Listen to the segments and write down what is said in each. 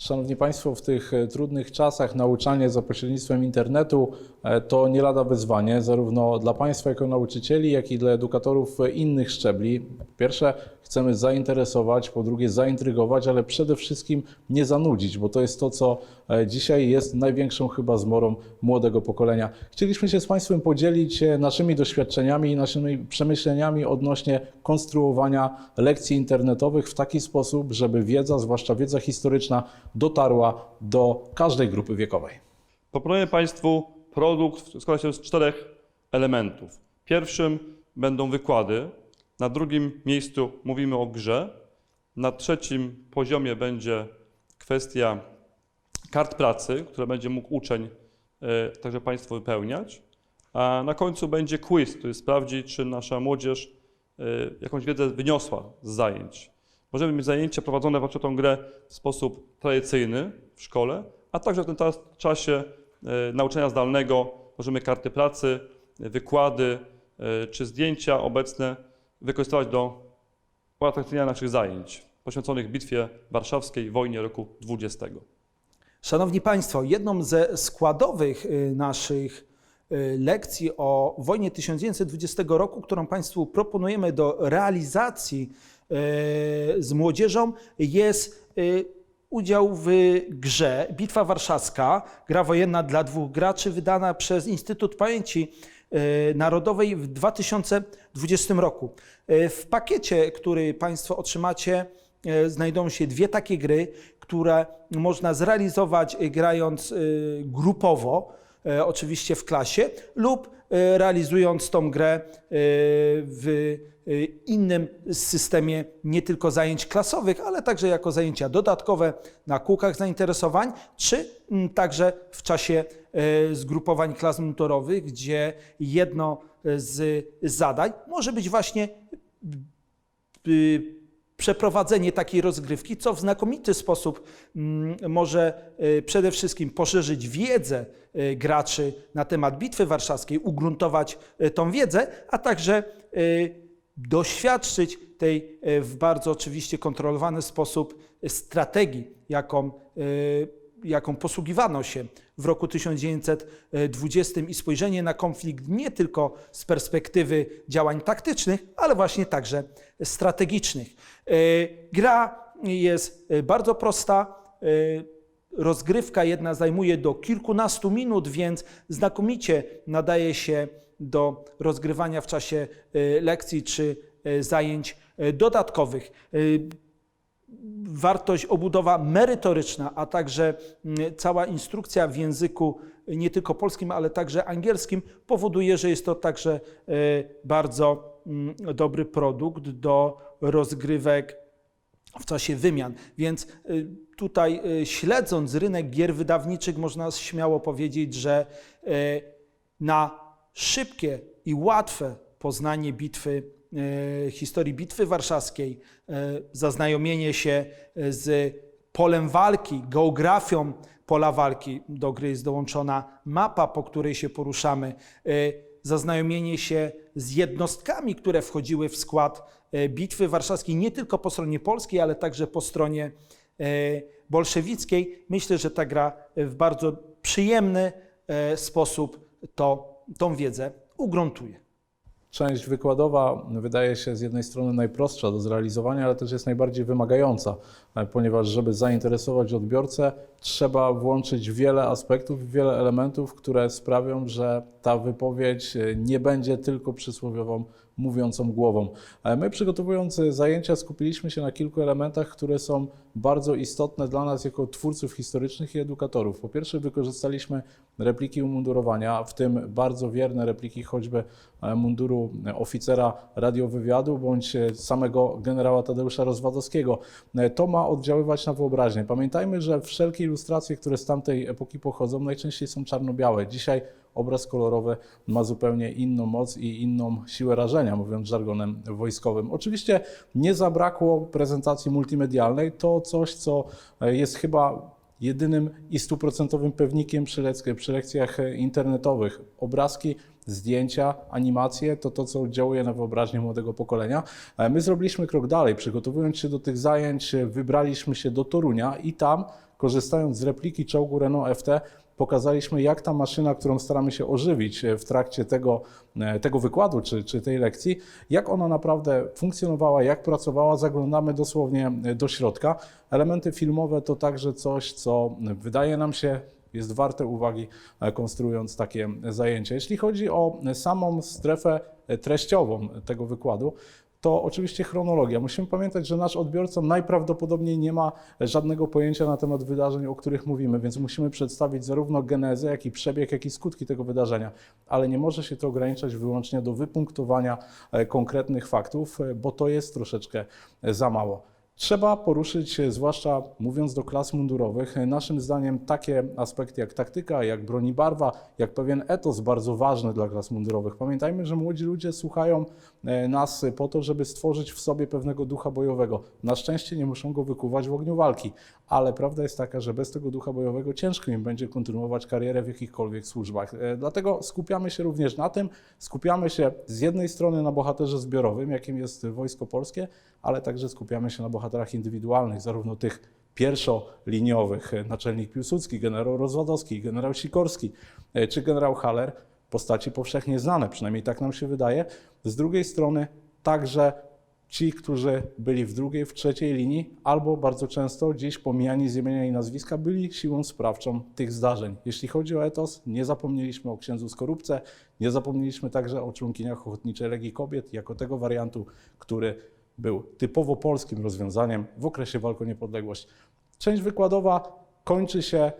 Szanowni Państwo, w tych e, trudnych czasach nauczanie za pośrednictwem internetu e, to nie lada wyzwanie, zarówno dla Państwa jako nauczycieli, jak i dla edukatorów e, innych szczebli. Po pierwsze, chcemy zainteresować, po drugie, zaintrygować, ale przede wszystkim nie zanudzić, bo to jest to, co dzisiaj jest największą chyba zmorą młodego pokolenia. Chcieliśmy się z Państwem podzielić naszymi doświadczeniami i naszymi przemyśleniami odnośnie konstruowania lekcji internetowych w taki sposób, żeby wiedza, zwłaszcza wiedza historyczna, dotarła do każdej grupy wiekowej. Proponuję Państwu produkt, składa się z czterech elementów. Pierwszym będą wykłady, na drugim miejscu mówimy o grze, na trzecim poziomie będzie kwestia kart pracy, które będzie mógł uczeń e, także Państwu wypełniać, a na końcu będzie quiz, który sprawdzi, czy nasza młodzież e, jakąś wiedzę wyniosła z zajęć. Możemy mieć zajęcia prowadzone w tą grę w sposób tradycyjny w szkole, a także w tym czasie e, nauczania zdalnego możemy karty pracy, e, wykłady e, czy zdjęcia obecne wykorzystywać do uatrakcyjnienia naszych zajęć poświęconych Bitwie Warszawskiej, wojnie roku 20. Szanowni Państwo, jedną ze składowych y, naszych lekcji o wojnie 1920 roku, którą Państwu proponujemy do realizacji z młodzieżą, jest y, udział w grze Bitwa Warszawska, gra wojenna dla dwóch graczy, wydana przez Instytut Pamięci y, Narodowej w 2020 roku. W pakiecie, który Państwo otrzymacie, e, znajdują się dwie takie gry, które można zrealizować e, grając e, grupowo, e, oczywiście w klasie, lub e, realizując tą grę e, w e, innym systemie nie tylko zajęć klasowych, ale także jako zajęcia dodatkowe na kółkach zainteresowań, czy także w czasie e, zgrupowań klas mundurowych, gdzie jedno z zadań może być właśnie przeprowadzenie takiej rozgrywki, co w znakomity sposób mm, może y, przede wszystkim poszerzyć wiedzę y, graczy na temat Bitwy Warszawskiej, ugruntować y, tą wiedzę, a także doświadczyć tej w bardzo oczywiście kontrolowany sposób strategii, jaką jaką posługiwano się w roku 1920 i spojrzenie na konflikt nie tylko z perspektywy działań taktycznych, ale właśnie także strategicznych. E, Gra jest e, bardzo prosta. e, Rozgrywka jedna zajmuje do kilkunastu minut, więc znakomicie nadaje się do rozgrywania w czasie lekcji czy zajęć dodatkowych. E, wartość, obudowa merytoryczna, a także mm, cała instrukcja w języku nie tylko polskim, ale także angielskim powoduje, że jest to także e, bardzo mm, dobry produkt do rozgrywek w czasie wymian. Więc y, tutaj y, śledząc rynek gier wydawniczych można śmiało powiedzieć, że na szybkie i łatwe poznanie bitwy, historii Bitwy Warszawskiej, y, zaznajomienie się z polem walki, geografią pola walki, do gry jest dołączona mapa, po której się poruszamy, zaznajomienie się z jednostkami, które wchodziły w skład e, Bitwy Warszawskiej, nie tylko po stronie polskiej, ale także po stronie e, bolszewickiej. Myślę, że ta gra w bardzo przyjemny e, sposób to, tą wiedzę ugruntuje. Część wykładowa wydaje się z jednej strony najprostsza do zrealizowania, ale też jest najbardziej wymagająca, e, ponieważ żeby zainteresować odbiorcę, trzeba włączyć wiele aspektów, wiele elementów, które sprawią, że ta wypowiedź e, nie będzie tylko przysłowiową, mówiącą głową. E, My przygotowując zajęcia skupiliśmy się na kilku elementach, które są bardzo istotne dla nas jako twórców historycznych i edukatorów. Po pierwsze wykorzystaliśmy repliki umundurowania, w tym bardzo wierne repliki choćby e, munduru oficera radiowywiadu bądź e, samego generała Tadeusza Rozwadowskiego. To ma oddziaływać na wyobraźnię. Pamiętajmy, że wszelkie ilustracje, które z tamtej epoki pochodzą, najczęściej są czarno-białe. Dzisiaj obraz kolorowy ma zupełnie inną moc i inną siłę rażenia, mówiąc żargonem wojskowym. Oczywiście nie zabrakło prezentacji multimedialnej. To coś, co e, jest chyba jedynym i stuprocentowym pewnikiem przy, lec- przy lekcjach e, internetowych. Obrazki zdjęcia, animacje, to to, co oddziałuje na wyobraźnię młodego pokolenia. E, My zrobiliśmy krok dalej, przygotowując się do tych zajęć, wybraliśmy się do Torunia i tam, korzystając z repliki czołgu Renault FT, pokazaliśmy, jak ta maszyna, którą staramy się ożywić e, w trakcie tego, e, tego wykładu czy, czy tej lekcji, jak ona naprawdę funkcjonowała, jak pracowała. Zaglądamy dosłownie e, do środka. Elementy filmowe to także coś, co wydaje nam się jest warte uwagi, konstruując takie zajęcia. Jeśli chodzi o samą strefę treściową tego wykładu, to oczywiście chronologia. Musimy pamiętać, że nasz odbiorca najprawdopodobniej nie ma żadnego pojęcia na temat wydarzeń, o których mówimy, więc musimy przedstawić zarówno genezę, jak i przebieg, jak i skutki tego wydarzenia. Ale nie może się to ograniczać wyłącznie do wypunktowania e, konkretnych faktów, e, bo to jest troszeczkę za mało. Trzeba poruszyć, zwłaszcza mówiąc do klas mundurowych, naszym zdaniem takie aspekty jak taktyka, jak broń i barwa, jak pewien etos bardzo ważny dla klas mundurowych. Pamiętajmy, że młodzi ludzie słuchają e, nas po to, żeby stworzyć w sobie pewnego ducha bojowego. Na szczęście nie muszą go wykuwać w ogniu walki, ale prawda jest taka, że bez tego ducha bojowego ciężko im będzie kontynuować karierę w jakichkolwiek służbach. E, Dlatego skupiamy się również na tym, skupiamy się z jednej strony na bohaterze zbiorowym, jakim jest Wojsko Polskie, ale także skupiamy się na bohaterach indywidualnych, zarówno tych pierwszoliniowych, e, naczelnik Piłsudski, generał Rozwadowski, generał Sikorski e, czy generał Haller, postaci powszechnie znane, przynajmniej tak nam się wydaje. Z drugiej strony także ci, którzy byli w drugiej, w trzeciej linii, albo bardzo często gdzieś pomijani z imienia i nazwiska, byli siłą sprawczą tych zdarzeń. Jeśli chodzi o etos, nie zapomnieliśmy o księdzu Skorupce, nie zapomnieliśmy także o członkiniach Ochotniczej Legii Kobiet, jako tego wariantu, który był typowo polskim rozwiązaniem w okresie walk o niepodległość. Część wykładowa kończy się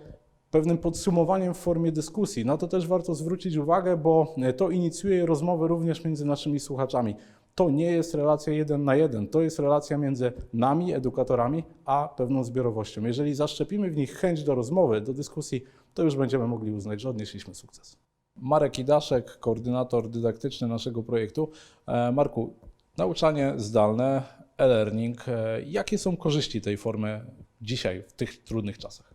pewnym podsumowaniem w formie dyskusji. Na to też warto zwrócić uwagę, bo to inicjuje rozmowy również między naszymi słuchaczami. To nie jest relacja jeden na jeden, to jest relacja między nami, edukatorami, a pewną zbiorowością. Jeżeli zaszczepimy w nich chęć do rozmowy, do dyskusji, to już będziemy mogli uznać, że odnieśliśmy sukces. Marek Idaszek, koordynator dydaktyczny naszego projektu. E, Marku, nauczanie zdalne, e-learning. E, Jakie są korzyści tej formy dzisiaj, w tych trudnych czasach?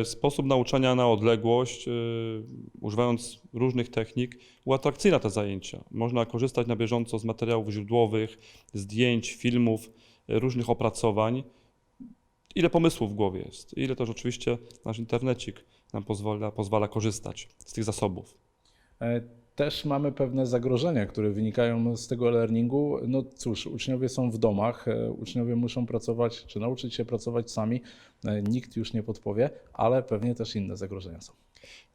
Y, Sposób nauczania na odległość, y, używając różnych technik, uatrakcyjnia te zajęcia. Można korzystać na bieżąco z materiałów źródłowych, zdjęć, filmów, różnych opracowań. Ile pomysłów w głowie jest, ile też oczywiście nasz internecik nam pozwala, pozwala korzystać z tych zasobów. E, Też mamy pewne zagrożenia, które wynikają z tego e-learningu. No cóż, uczniowie są w domach, e, uczniowie muszą pracować, czy nauczyć się pracować sami. E, Nikt już nie podpowie, ale pewnie też inne zagrożenia są.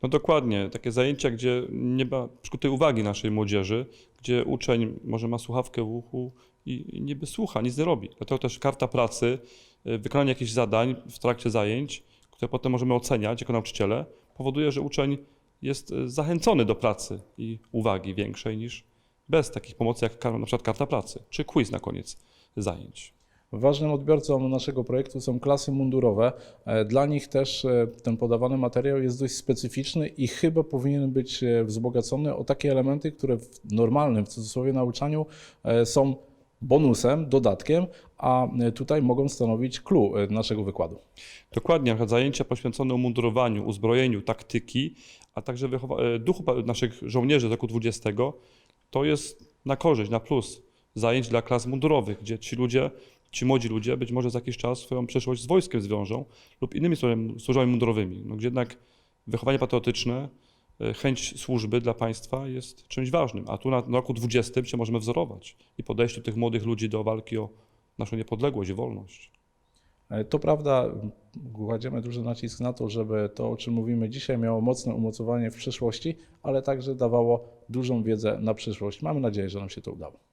No dokładnie, takie zajęcia, gdzie nie ma przykutej uwagi naszej młodzieży, gdzie uczeń może ma słuchawkę w uchu i niby słucha, nic nie robi. Dlatego też karta pracy, y, wykonanie jakichś zadań w trakcie zajęć, które potem możemy oceniać jako nauczyciele, powoduje, że uczeń jest y, zachęcony do pracy i uwagi większej niż bez takich pomocy jak na przykład karta pracy, czy quiz na koniec zajęć. Ważnym odbiorcą naszego projektu są klasy mundurowe. E, Dla nich też e, ten podawany materiał jest dość specyficzny i chyba powinien być e, wzbogacony o takie elementy, które w normalnym, w cudzysłowie, nauczaniu e, są bonusem, dodatkiem, a e, tutaj mogą stanowić clue e, naszego wykładu. Dokładnie, zajęcia poświęcone umundurowaniu, uzbrojeniu, taktyki, a także e, duchu naszych żołnierzy z roku 20, to jest na korzyść, na plus zajęć dla klas mundurowych, gdzie ci ludzie, ci młodzi ludzie być może za jakiś czas swoją przyszłość z wojskiem zwiążą lub innymi służbami- mundurowymi, no, gdzie jednak wychowanie patriotyczne, chęć służby dla państwa jest czymś ważnym, a tu na, roku 20 się możemy wzorować i podejściu tych młodych ludzi do walki o naszą niepodległość i wolność. E, To prawda, kładziemy duży nacisk na to, żeby to, o czym mówimy dzisiaj, miało mocne umocowanie w przyszłości, ale także dawało dużą wiedzę na przyszłość. Mamy nadzieję, że nam się to udało.